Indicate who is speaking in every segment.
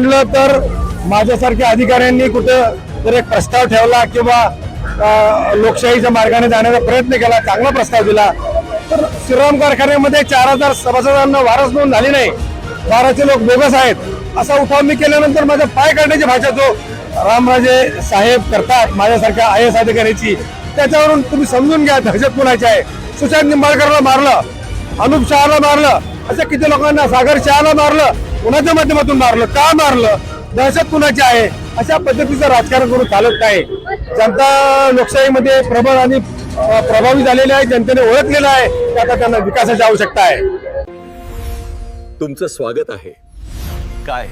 Speaker 1: म्हणलं तर माझ्यासारख्या अधिकाऱ्यांनी कुठं जर एक प्रस्ताव ठेवला किंवा लोकशाहीच्या मार्गाने जाण्याचा प्रयत्न केला चांगला प्रस्ताव दिला. तर श्रीराम कारखान्यामध्ये चार हजार सभासदांना वारस नोंद झाली नाही. बाराचे लोक बोगस आहेत. असा उठाव मी केल्यानंतर माझा पाय काढण्याची भाषा जो रामराजे साहेब करतात माझ्यासारख्या आय एस अधिकाऱ्याची. त्याच्यावरून तुम्ही समजून घ्या दहशत कुणाची आहे. सुशांत निंबाळकरला मारलं अनुप शहाला मारलं अशा किती लोकांना सागर शहाला मारलं कुणाच्या माध्यमातून मारलं? का मारलं? दहशत कुणाची आहे? अशा पद्धतीचं राजकारण करून चालत नाही. जनता लोकशाहीमध्ये प्रबळ आणि प्रभावी झालेली आहे जनतेने ओळखलेलं आहे आता त्यांना विकासाची आवश्यकता आहे.
Speaker 2: तुमचं स्वागत आहे. काय?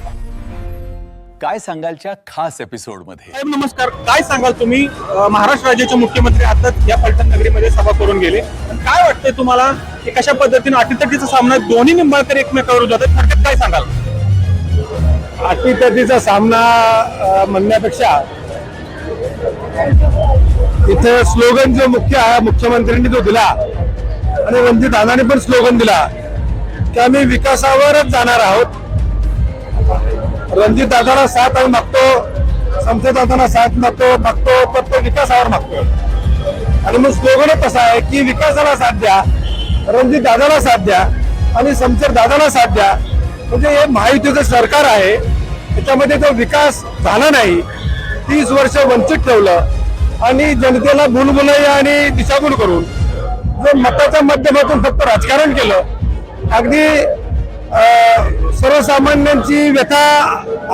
Speaker 2: काय सांगालच्या खास एपिसोडमध्ये
Speaker 3: साहेब नमस्कार. काय सांगाल तुम्ही? महाराष्ट्र राज्याचे मुख्यमंत्री आता या पलटण नगरीमध्ये सभा करून गेले. काय वाटतंय तुम्हाला की कशा पद्धतीने अटीतटीचा सामना दोन्ही निंबाळकर एकमेकावर थोडक्यात काय सांगाल?
Speaker 1: अटीतटीचा सामना म्हणण्यापेक्षा इथं स्लोगन जो मुख्य आहे मुख्यमंत्र्यांनी जो दिला आणि रणजित दादाने पण स्लोगन दिला की आम्ही विकासावरच जाणार आहोत. रणजित दादाला साथ आम्ही मागतो समजत दादांना साथ मागतो मागतो पण तो विकासावर मागतो. आणि मग स्लोगनच तसा आहे की विकासाला साथ द्या रणजित दादाला साथ द्या आणि समशेर दादाला साथ द्या. म्हणजे हे महायुतीचं सरकार आहे. त्याच्यामध्ये जो विकास झाला नाही तीस वर्ष वंचित ठेवलं आणि जनतेला भूलभुलई आणि दिशाभूल करून जो मताच्या माध्यमातून फक्त राजकारण केलं अगदी सर्वसामान्यांची व्यथा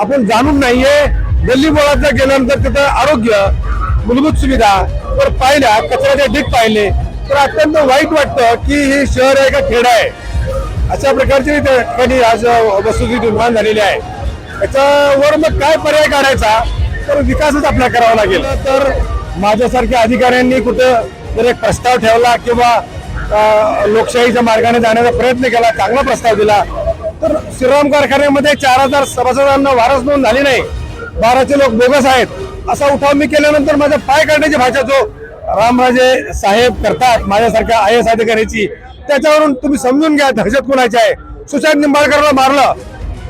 Speaker 1: आपण जाणून नाहीये. गल्ली बोळात गेल्यानंतर तिथं आरोग्य मूलभूत सुविधा तर पाहिल्या कचऱ्याचे ढीक पाहिले तर अत्यंत वाईट वाटतं की हे शहर आहे का खेड आहे. अशा प्रकारची त्या ठिकाणी आज वस्तुस्थिती निर्माण झालेली आहे. याच्यावर मग काय पर्याय काढायचा? तर विकासच आपला करावा लागेल. तर माझ्यासारख्या अधिकाऱ्यांनी कुठं जर एक प्रस्ताव ठेवला किंवा लोकशाहीच्या मार्गाने जाण्याचा प्रयत्न केला चांगला प्रस्ताव दिला तर श्रीराम कारखान्यामध्ये चार हजार सभासदांना वारस नोंद झाली नाही. बाराचे लोक बोगस आहेत. असा उठाव मी केल्यानंतर माझा पाय काढण्याची भाषा जो रामराजे साहेब करतात माझ्यासारख्या आय एस अधिकाऱ्याची त्याच्यावरून तुम्ही समजून घ्या दहशत कुणाची आहे? सुशांत निंबाळकरला मारलं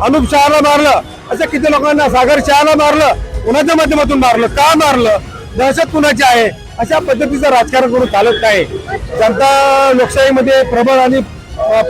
Speaker 1: अनुप शहाला मारलं असं किती लोकांना सागर शहाला मारलं कुणाच्या माध्यमातून मारलं का मारलं? दहशत कुणाची आहे? अशा पद्धतीचं राजकारण करून चालत नाही. जनता लोकशाहीमध्ये प्रबळ आणि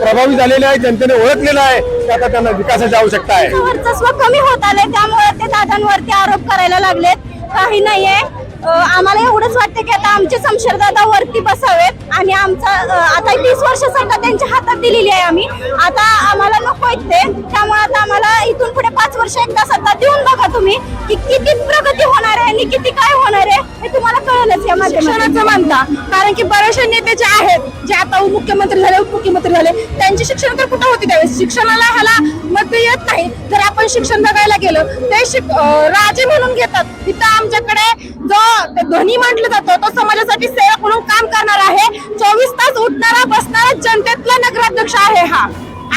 Speaker 1: प्रभावी झालेले आहे जनतेने ओळखलेलं आहे की आता त्यांना विकासाची आवश्यकता आहे.
Speaker 4: वर्चस्व कमी होत आले त्यामुळे ते दादांवरती आरोप करायला लागलेत. काही नाहीये. आम्हाला एवढंच वाटतं की आता आमचे शमशेर दादा वरती बसावेत आणि आमचा आता तीस वर्ष सत्ता त्यांच्या हातात दिलेली आहे आम्ही. आता आम्हाला नको ते. त्यामुळे आता आम्हाला इथून पुढे वर्ष एकदा सत्ता देऊन बघा तुम्ही की किती प्रगती होणार आहे आणि किती काय होणार आहे हे तुम्हाला कळलंच या शिक्षणाचं मानता. कारण की बरेचसे नेते जे आहेत जे आता मुख्यमंत्री झाले उपमुख्यमंत्री झाले त्यांचे शिक्षण तर कुठं होती त्यावेळेस? शिक्षणाला ह्याला मत येत नाही. जर आपण शिक्षण बघायला गेलं ते शिक राजे म्हणून घेतात. तिथं आमच्याकडे जो ध्वनी धनी म्हटलं जातो तो समाजासाठी सेवक म्हणून काम करणार आहे. चोवीस तास उठणारा बसणारा जनतेतला नगराध्यक्ष आहे हा.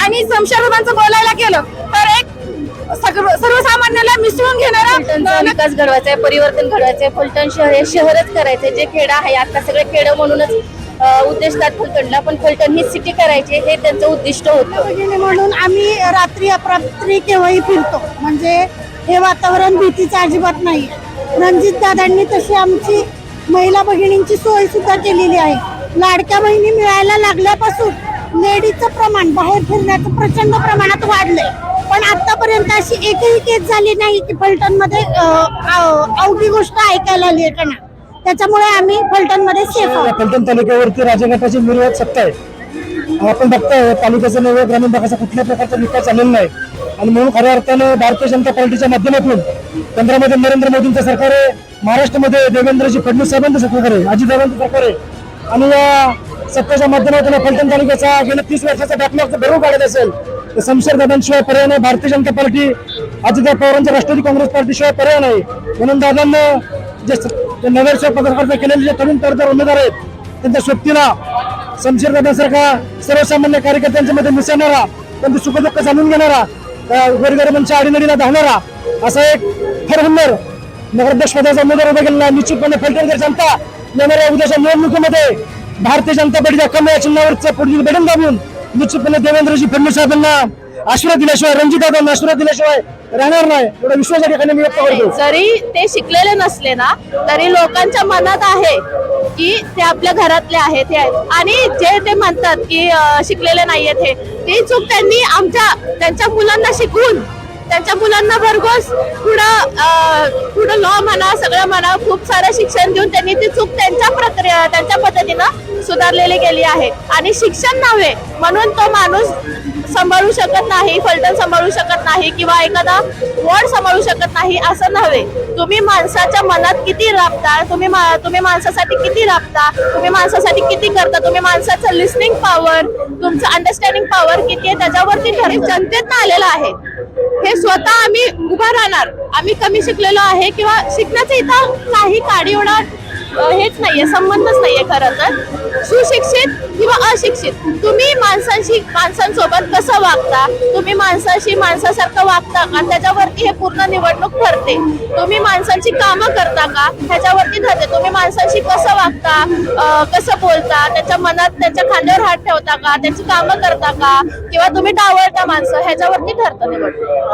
Speaker 4: आणि शमशेरदांचं बोलायला गेलं तर सर्वसामान्याला मिसळून घेणारा
Speaker 5: विकास घडवायचा आहे परिवर्तन घडवायचं आहे. फलटण शहर हे शहरच करायचंय जे खेड आहे आता सगळे खेड म्हणूनच अं, उद्देशतात फलटणला पण फलटण ही सिटी करायची हे त्यांचं उद्दिष्ट होतं.
Speaker 4: म्हणून आम्ही रात्री अपरात्री केव्हाही फिरतो. म्हणजे हे वातावरण भीतीचं अजिबात नाही. रणजित दादांनी तशी आमची महिला भगिनींची सोय सुद्धा केलेली आहे. लाडक्या बहिणी मिळायला लागल्यापासून लेडीजचं प्रमाण बाहेर फिरण्याचं प्रचंड प्रमाणात वाढलंय. पण आतापर्यंत अशी एकही केस झाली नाही की फलटणमध्ये अवघी गोष्ट ऐकायला आली आहे त्याच्यामुळे आम्ही फलटणमध्ये सेफ आहोत.
Speaker 1: फलटण तालुक्यावरती राजगटाची निर्वात सत्ता आहे. आपण बघतोय तालुक्याचा नव्या ग्रामीण भागाचा कुठल्या प्रकारचा विकास झालेला नाही. आणि म्हणून खऱ्या अर्थानं भारतीय जनता पार्टीच्या माध्यमातून केंद्रामध्ये नरेंद्र मोदींचं सरकार आहे महाराष्ट्रामध्ये देवेंद्रजी फडणवीस साहेबांचं सरकार आहे अजितदादांचं सरकार आहे. आणि या सत्तेच्या माध्यमातून फलटण तालुक्याचा गेल्या तीस वर्षाचा बॅकलॉग भरून काढत असेल तर शमशेर दादांशिवाय पर्याय नाही. भारतीय जनता पार्टी अजितदादा पवारांच्या राष्ट्रवादी काँग्रेस पार्टीशिवाय पर्याय नाही. म्हणून दादांना जे नगरसेवक पदार्थ केलेले जे तरुण तरदार उमेदवार आहेत त्यांच्या सोबतीला शमशेर दादासारखा सर्वसामान्य कार्यकर्त्यांच्या मध्ये मिसळणारा त्यांचे सुखदुःख जाणून घेणारा त्या गोरगरिबांच्या आडीनडीला धावणारा असा एक फरहुन्नर नगराध्यक्ष पदाचा उमेदवार उभा केलेला निश्चितपणे फलटणकर जनता येणाऱ्या उद्याच्या निवडणुकीमध्ये भारतीय जनता पार्टीच्या कमळ्या चिन्हावरचं पुढील बेडून दाबून निश्चितपणे देवेंद्रजी फडणवीस साहेबांना आशीर्वाद दिल्याशिवाय रणजित दादांना आशीर्वाद दिल्याशिवाय राहणार नाही. एवढा विश्वास या ठिकाणी मी व्यक्त करतो.
Speaker 5: जरी ते शिकलेले नसले ना तरी लोकांच्या मनात आहे की ते आपल्या घरातले आहेत हे आहेत. आणि जे ते म्हणतात की अं, शिकलेले नाहीयेत हे ती चूक त्यांनी आमच्या त्यांच्या मुलांना शिकवून त्यांच्या मुलांना भरघोस पुढं लॉ म्हणा सगळं म्हणा खूप सारं शिक्षण देऊन त्यांनी ती चूक त्यांच्या प्रक्रिया त्यांच्या पद्धतीनं सुधारलेली गेली आहे. आणि शिक्षण नव्हे म्हणून तो माणूस सांभाळू शकत नाही फलटण सांभाळू शकत नाही किंवा एखादा वॉर्ड सांभाळू शकत नाही असं नव्हे. तुम्ही माणसाच्या मनात किती राबता तुम्ही मा- तुम्ही माणसासाठी किती राबता तुम्ही माणसासाठी किती करता तुम्ही माणसाचं लिस्निंग पॉवर तुमचं अंडरस्टँडिंग पॉवर किती आहे त्याच्यावरती ठरेल जनतेत आलेलं आहे. हे स्वतः आम्ही उभा राहणार. आम्ही कमी शिकलेलो आहे किंवा शिकण्याचं इथं काही काडी होणार हेच नाहीये संबंधच नाहीये खरं तर. सुशिक्षित किंवा अशिक्षित तुम्ही माणसांशी माणसांसोबत कसं वागता? तुम्ही माणसाशी माणसासारखं वागता का? त्याच्यावरती हे पूर्ण निवडणूक ठरते. तुम्ही माणसांची कामं करता का? ह्याच्यावरती ठरते. तुम्ही माणसांशी कसं वागता? कसं बोलता? त्याच्या मनात त्याच्या खांद्यावर हात ठेवता का? त्याची कामं करता का? किंवा तुम्ही डावळता माणसं? ह्याच्यावरती ठरतं निवडणूक.